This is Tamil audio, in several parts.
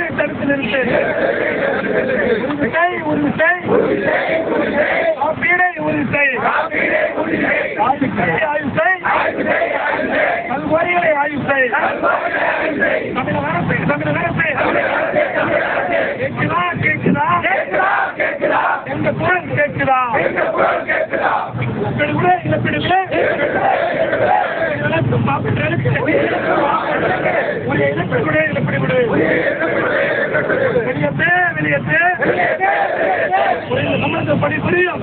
பெரிய தடுத்து நிறுத்து. ஒரு விசை காப்பீடை ஒரு விசை ஆய்வு செய். கல்வாரிகளை ஆய்வு செய். தமிழக அரசு தமிழக அரசு. கேட்குதா கேட்குதா? எங்க குரல் கேட்குதா? விட இதெல்லாம் மாப்பிட்டு ஒரு இழப்பு கூட இப்படி விடு வெளியேற்று வெளியேற்று நம்மளுக்கு படி புரியும்.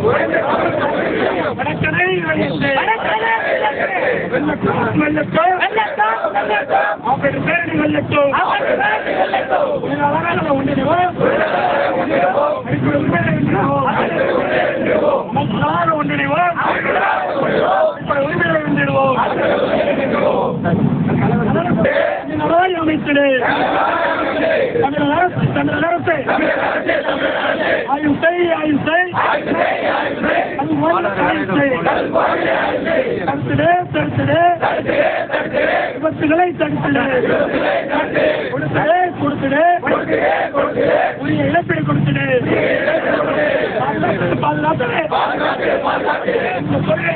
வடக்கனை வெளியேற்று வெள்ளட்டும் வெள்ளட்டும் அப்படி பேரணி நலவாரி அமைச்சரே தமிழக அரசு தமிழக அரசு. ஆய்வு செய் ஆய்வு செய். அது முதல்ல ஆய்வு செய். தடுத்துடு தடுத்துடு. விபத்துகளை தடுத்துடு. கொடுத்துடு கொடுத்துடு. உரிய இழப்பீடு கொடுத்துடு. பாதுகாத்து பாதுகாத்து இந்த கொள்கை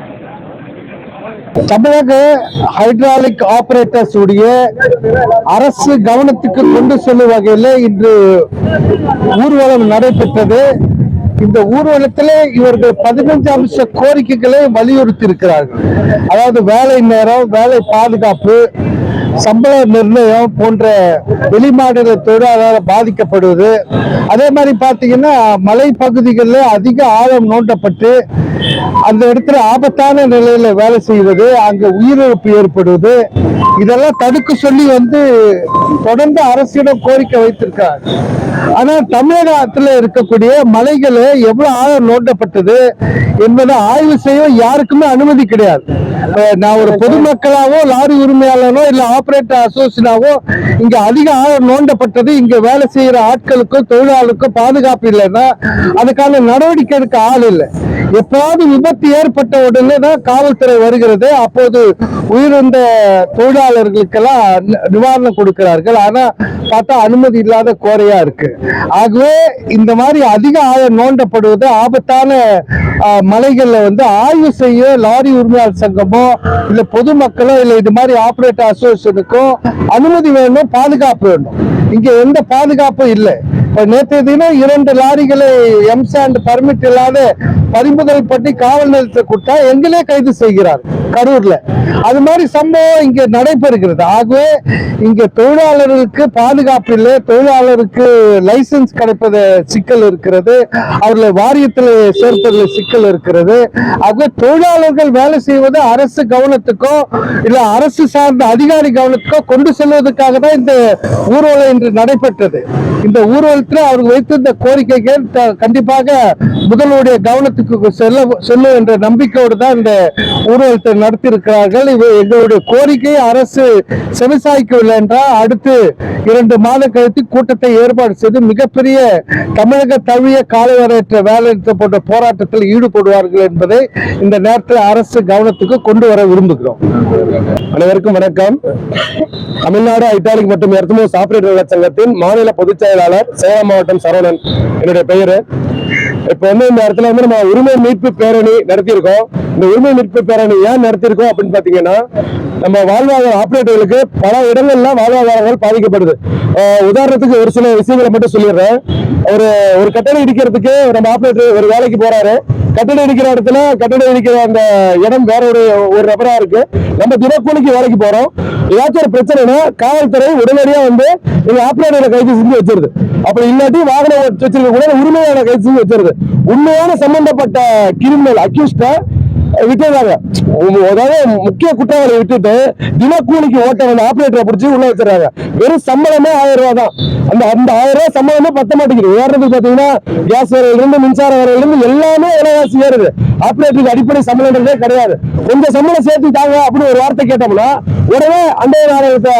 தமிழக ஹைட்ராலிக் ஆபரேட்டர்ஸ் உடைய அரசு கவனத்துக்கு கொண்டு செல்லும் வகையில் இன்று ஊர்வலம் நடைபெற்றது. இந்த ஊர்வலத்தில் இவர்கள் பதினஞ்சு அம்ச கோரிக்கைகளை வலியுறுத்தி இருக்கிறார்கள் அதாவது வேலை நேரம் வேலை பாதுகாப்பு சம்பள நிர்ணயம் போன்ற வெளிமாநில தொழிலாளர் பாதிக்கப்படுவது. அதே மாதிரி பார்த்தீங்கன்னா மலைப்பகுதிகளில் அதிக ஆழம் நோண்டப்பட்டு அந்த இடத்துல ஆபத்தான நிலையில வேலை செய்வது அங்கு உயிரிழப்பு ஏற்படுவது இதெல்லாம் தடுக்க சொல்லி வந்து தொடர்ந்து அரசிடம் கோரிக்கை வைத்திருக்கார். ஆனா தமிழகத்துல இருக்கக்கூடிய மலைகள் எவ்வளவு ஆழம் நோண்டப்பட்டது என்பதை ஆய்வு செய்ய யாருக்குமே அனுமதி கிடையாது. நான் ஒரு பொதுமக்களாவோ லாரி உரிமையாளனோ இல்ல ஆபரேட்டர் அசோசியனாவோ இங்க அதிக ஆழம் நோண்டப்பட்டது. இங்க வேலை செய்யற ஆட்களுக்கும் தொழிலாளருக்கும் பாதுகாப்பு இல்லைன்னா அதுக்கான நடவடிக்கை எடுக்க ஆள் இல்லை. எப்போது விபத்து ஏற்பட்ட உடனே தான் காவல்துறை வருகிறது. அப்போது உயிரிழந்த தொழிலாளர்களுக்கெல்லாம் நிவாரணம் கொடுக்கிறார்கள். ஆனா பார்த்தா அனுமதி இல்லாத கோரையா இருக்கு. ஆகவே இந்த மாதிரி அதிக ஆழம் நோண்டப்படுவது ஆபத்தான மலைகளில் மலைகள்ல வந்து ஆய்வு செய்ய லாரி உரிமையாளர் சங்கமோ இல்ல பொதுமக்களோ இல்ல இது மாதிரி ஆபரேட்டர் அசோசியேஷனுக்கும் அனுமதி வேணும் பாதுகாப்பு வேணும். இங்க எந்த பாதுகாப்பும் இல்லை. நேற்றைய தினம் இரண்டு லாரிகளை எம்சாண்ட் பர்மிட் இல்லாத பறிமுதல் பண்ணி காவல் நிலையத்தை எங்களே கைது செய்கிறார் கரூர்ல. அது மாதிரி சம்பவம் இங்க நடைபெறுகிறது. ஆகவே இங்க தொழிலாளர்களுக்கு பாதுகாப்பு இல்லை. தொழிலாளருக்கு லைசன்ஸ் கிடைப்பத சிக்கல் இருக்கிறது. அவர்களை வாரியத்தில் சேர்ப்பதில் சிக்கல் இருக்கிறது. ஆகவே தொழிலாளர்கள் வேலை செய்வது அரசு கவனத்துக்கோ இல்ல அரசு சார்ந்த அதிகாரி கவனத்துக்கோ கொண்டு செல்வதற்காக தான் இந்த ஊர்வலம் இன்று நடைபெற்றது. இந்த ஊர்வலத்தில் அவர் வைத்திருந்த கோரிக்கைகள் கண்டிப்பாக முதல்வருடைய கவனத்துக்கு செல்ல செல்லும் என்ற நம்பிக்கையோடு தான் இந்த ஊர்வலத்தை நடத்தியிருக்கிறார்கள். இது எங்களுடைய கோரிக்கை அரசு செவிசாய்க்கவில்லை என்றால் அடுத்து இரண்டு மாத கழித்து கூட்டத்தை ஏற்பாடு செய்து மிகப்பெரிய தமிழக தழுவிய காலவரையற்ற வேலைநிறுத்தம் போன்ற போராட்டத்தில் ஈடுபடுவார்கள் என்பதை இந்த நேரத்தில் அரசு கவனத்துக்கு கொண்டு வர விரும்புகிறோம். அனைவருக்கும் வணக்கம். தமிழ்நாடு ஐட்டாலிக் மற்றும் எர்த்தமோஸ் ஆபரேட்டர்கள் சங்கத்தின் மாநில பொதுச் செயலாளர் சேலம் மாவட்டம் சரவணன் என்னுடைய பெயரு. இப்ப வந்து இந்த இடத்துல வந்து நம்ம உரிமை மீட்பு பேரணி நடத்தியிருக்கோம். இந்த உரிமை மீட்பு பேரணி ஏன் நடத்தியிருக்கோம் அப்படின்னு பாத்தீங்கன்னா நம்ம வாழ்வாதார ஆப்ரேட்டர்களுக்கு பல இடங்கள்ல வாழ்வாதாரங்கள் பாதிக்கப்படுது. உதாரணத்துக்கு ஒரு சில விஷயங்களை மட்டும் சொல்லிடுறேன். ஒரு ஒரு கட்டடம் இடிக்கிறதுக்கு நம்ம ஆப்ரேட்டர் ஒரு வேலைக்கு போறாரு. கட்டடம் இடிக்கிற இடத்துல கட்டடம் இடிக்கிற அந்த இடம் வேற ஒரு ஒரு நபரா இருக்கு. நம்ம தினக்கூலிக்கு வேலைக்கு போறோம். ஏதாச்சும் ஒரு பிரச்சனைனா காவல்துறை உடனடியா வந்து எங்க ஆப்ரேட்டரை கைது செஞ்சு வச்சிருது. அப்படி இல்லாட்டி வாகனம் வச்சிருக்க கூட உரிமையான கைது செஞ்சு வச்சிருது. உண்மையான சம்பந்தப்பட்ட கிரிமினல் அக்யூஸ்ட விட்டுறாங்க. அதாவது முக்கிய குற்றவாளி விட்டுட்டு தினக்கூலிக்கு ஓட்ட வந்த ஆபரேட்டரை பிடிச்சி உள்ள வச்சிடறாங்க. வெறும் சம்பளமே ஆயிரம் ரூபாய் தான். அந்த அந்த ஆயிரம் ரூபாய் சம்பளமே பத்த மாட்டேங்குது. உதாரணத்துக்கு பாத்தீங்கன்னா கேஸ் வரையிலிருந்து மின்சார வரையிலிருந்து எல்லாமே விலைவாசி ஏறுது. ஆபரேட்டருக்கு அடிப்படை சம்பளம்ன்றதே கிடையாது. கொஞ்சம் சம்பளம் சேர்த்து தாங்க அப்படின்னு ஒரு வார்த்தை கேட்டோம்னா உடனே அந்த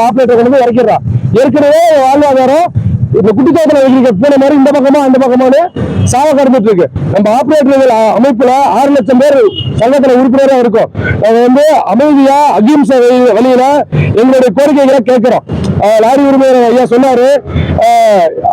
ஆபரேட்டர் கொண்டு போய் இறக்கிடுறான். ஏற்கனவே வாழ்வாதாரம் இந்த குட்டிக்காத்துல எங்களுக்கு போன மாதிரி இந்த பக்கமா அந்த பக்கமானு சாவ கடந்துட்டு இருக்கு. நம்ம ஆப்ரேட்டர்கள் அமைப்புல ஆறு லட்சம் பேர் சங்கத்துல உறுப்பினரா இருக்கும். நாங்க வந்து அமைதியா அகிம்சை வழி- வழியில எங்களுடைய கோரிக்கைகளை கேட்கிறோம். லாரி உரிமையாளர் ஐயா சொன்னாரு.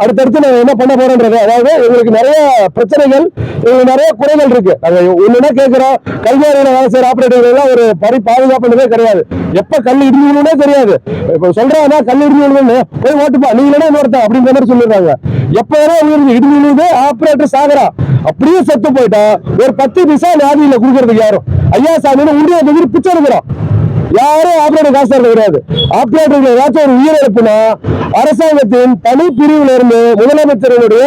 அடுத்தடுத்து நாங்கள் என்ன பண்ண போறோம்ன்றது. அதாவது எங்களுக்கு நிறைய பிரச்சனைகள் எங்களுக்கு நிறைய குறைகள் இருக்கு. நாங்கள் ஒன்றுனா கேட்குறோம் கல்வியாளர் வேலை செய்கிற ஆப்ரேட்டர்கள்லாம் ஒரு பரி பாதுகாப்புன்றதே கிடையாது. எப்போ கல் இடிஞ்சுக்கணும்னே தெரியாது. இப்போ சொல்கிறாங்க கல் இடிஞ்சு போய் ஓட்டுப்பா. நீ இல்லைன்னா இன்னொருத்தன் அப்படின்ற மாதிரி சொல்லிடுறாங்க. எப்போ வேணா இடிஞ்சு இடிஞ்சு ஆப்ரேட்டர் சாகுறா. அப்படியே செத்து போயிட்டா. ஒரு பத்து பைசா வியாதியில் கொடுக்கறதுக்கு யாரும். ஐயா சாமின்னு உண்டிய தகுதி பிச்சை எடுக்கிறோம். யாரும் ஆப்ரேட்டர் காசு தர கிடையாது. ஆபரேட்டர்கள் ஏதாச்சும் ஒரு உயிரிழப்புனா அரசாங்கத்தின் தனி பிரிவுல இருந்து முதலமைச்சருடைய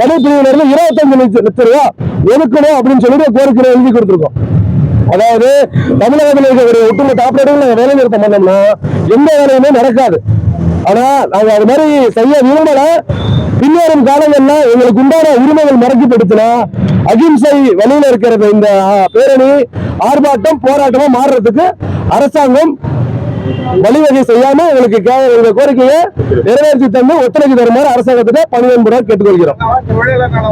தனி பிரிவுல இருந்து இருபத்தஞ்சு லட்சம் லட்சம் ரூபா ஒதுக்கணும் அப்படின்னு சொல்லிட்டு கோரிக்கை எழுதி கொடுத்துருக்கோம். அதாவது தமிழகத்தில் இருக்கக்கூடிய ஒட்டுமொத்த ஆபரேட்டர்கள் நாங்கள் வேலை நிறுத்தம் பண்ணோம்னா எந்த வேலையுமே நடக்காது. ஆனா நாங்க அது மாதிரி செய்ய விரும்பல. பின்வரும் காலங்கள்ல எங்களுக்கு உண்டான உரிமைகள் மறக்கப்படுத்தினா அகிம்சை வழியில் இருக்கிறது இந்த பேரணி ஆர்ப்பாட்டம் போராட்டமா மாறுறதுக்கு அரசாங்கம் வழிவகை செய்யாம எங்களுக்கு எங்க கோரிக்கையை நிறைவேற்றி தந்து ஒத்துழைப்பு தருமாறு அரசாங்கத்திட்ட பணிவன்புடன் கேட்டுக்கொள்கிறோம். தொழிலாளர் நல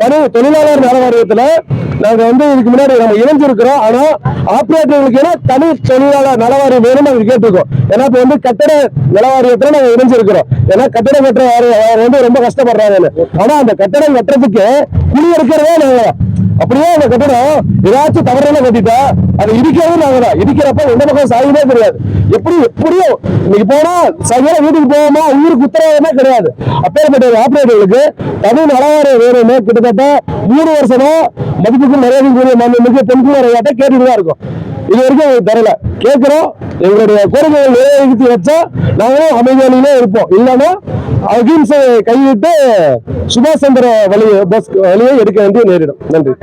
பணி தொழிலாளர் நல வாரியத்துல நாங்க வந்து இதுக்கு முன்னாடி நம்ம இணைஞ்சிருக்கிறோம். ஆனா ஆபரேட்டர்களுக்கு ஏன்னா தனி தொழிலாளர் நலவாரியம் வேணும் நாங்க கேட்டிருக்கோம். ஏன்னா இப்ப வந்து கட்டட நலவாரியத்துல நாங்க இணைஞ்சிருக்கிறோம். ஏன்னா கட்டடம் கட்டுற வந்து ரொம்ப கஷ்டப்படுறாங்கன்னு ஆனா அந்த கட்டடம் கட்டுறதுக்கு குழி எடுக்கிறதே நாங்க அப்படியே அந்த கட்டணம் ஏதாச்சும் தவறான கட்டிட்டா அதை இடிக்கிறது நாங்க தான் இடிக்கிறப்ப எந்த பக்கம் சாயுமே தெரியாது எப்படி எப்படியோ இன்னைக்கு போனா சரியான வீட்டுக்கு போவோமா? ஊருக்கு உத்தரவாதமே கிடையாது. அப்பேற்பட்ட ஆபரேட்டர்களுக்கு தனி நலவாரிய வேணுமே கிட்டத்தட்ட மூணு வருஷமா மதிப்புக்கும் கூடிய மாநிலங்களுக்கு பெண்குள்ள விளையாட்டை கேட்டுட்டு தான் இருக்கும். இது வரைக்கும் தரல கேட்கிறோம் எங்களுடைய கோரிக்கைகள் நிறைவேற்றி வச்சா நாங்களும் அமைதியானிலே இருப்போம். இல்லைன்னா அகிம்சை கைவிட்டு சுபாஷ் சந்திர வழியை பஸ் வழியை எடுக்க வேண்டிய நேரிடும். நன்றி.